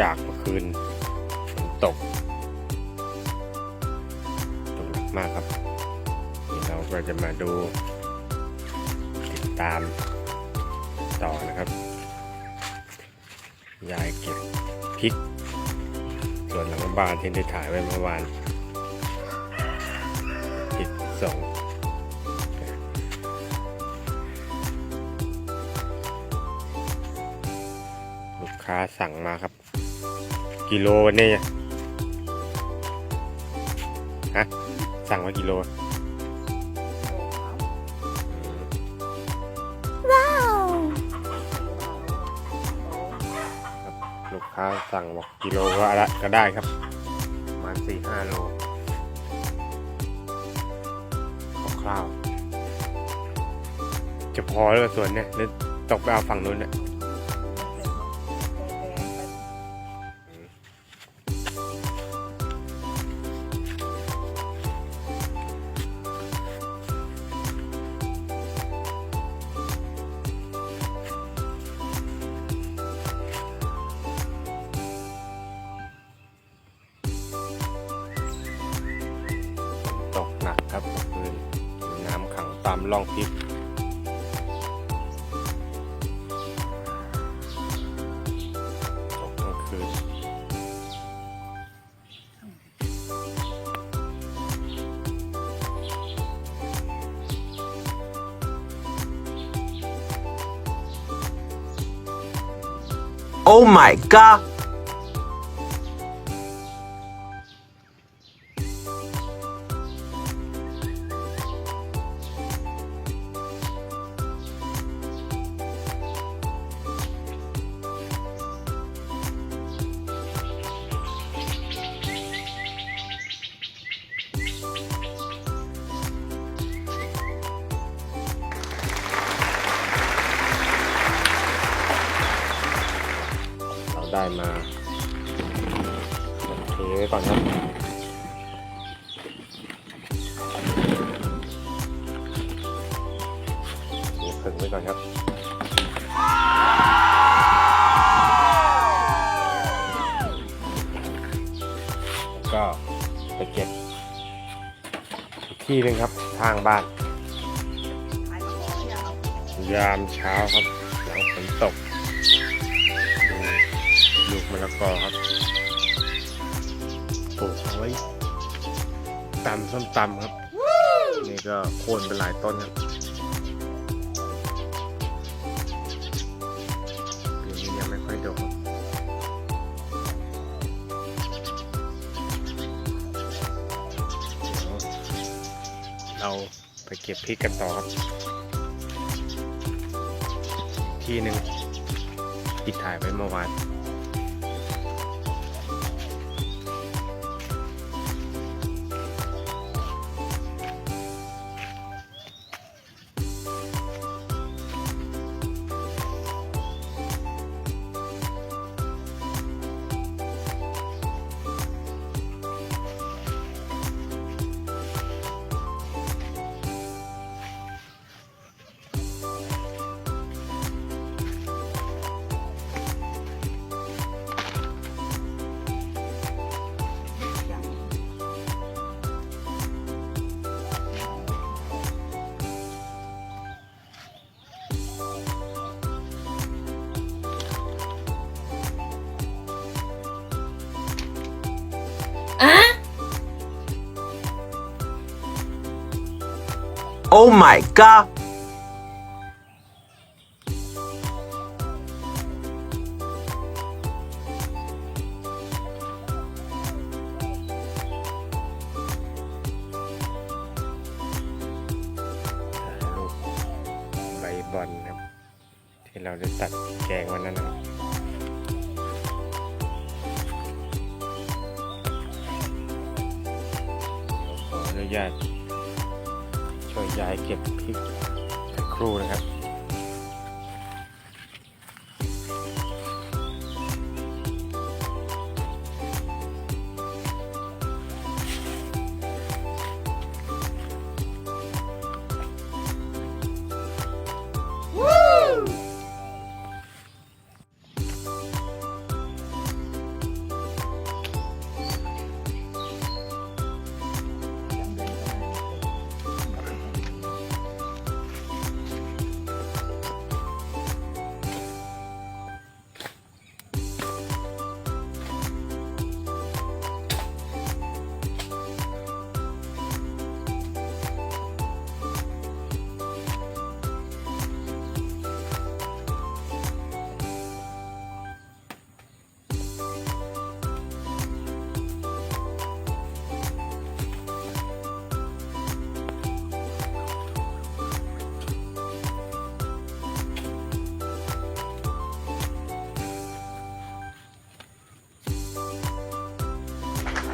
จากเมื่อคืนฝนตกตกหนักมากครับเดี๋ยวเราก็จะมาดูติดตามต่อนะครับยายเก็บพริก ส่วนหลังบ้านที่ได้ถ่ายไว้เมื่อวานพริกส่งลูกค้าสั่งมาครับ กิโลวันนี้ฮะสั่งมากิโลลูกค้าสั่งบอกกิโลก็ละก็ได้ครับประมาณสี่ห้าโลคร่าวๆจะพอแล้วส่วนเนี้ยหรือตกไปเอาฝั่งนู้นเนี่ย ขังตามร่องพริกตกทั้งคืน Oh my god! ได้มาเทไว้ก่อนครับเทผึ่งไว้ก่อนครับก็ไปเก็บที่หนึงครับทางบ้าน ยามเช้าครับหลังฝนตก ลูกมะละกอครับปลูกเอาไว้ตำส้มตำครับ นี่ก็โค่นไปหลายต้นครับปีนี้ยังไม่ค่อยดกครับเดี๋ยวเราไปเก็บพริกกันต่อครับ ที่หนึ่งที่ถ่ายไว้เมื่อวาน Oh my god! ใบบอลครับ ที่เราได้ตัดแกงวันนั้นนะครับขออนุญาต ช่วยย้ายเก็บพริกครูนะครับ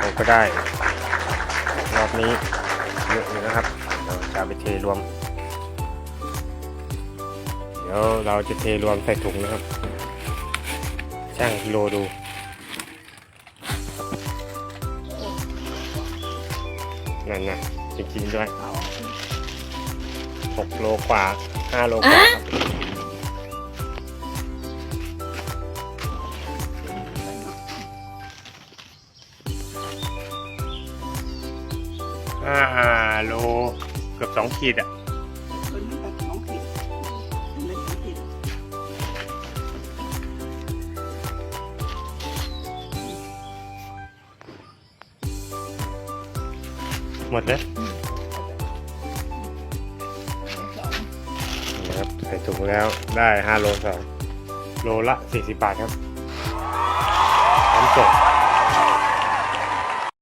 เราก็ได้ รอบนี้เยอะอยู่นะครับ เราจะเอาไปเทรวม เดี๋ยวเราจะเทรวมใส่ถุงนะครับช่างกิโลดูนั่นนะจริงๆด้วยหกโลกว่าห้าโลกว่าครับห้า สองขีดอะคนนี้แบบสองขีดอันนั้นสองขีดหมดเลยสองนะครับใส่ถุงแล้วได้ห้าโลสองโลละสี่สิบบาทครับพร้อมส่ง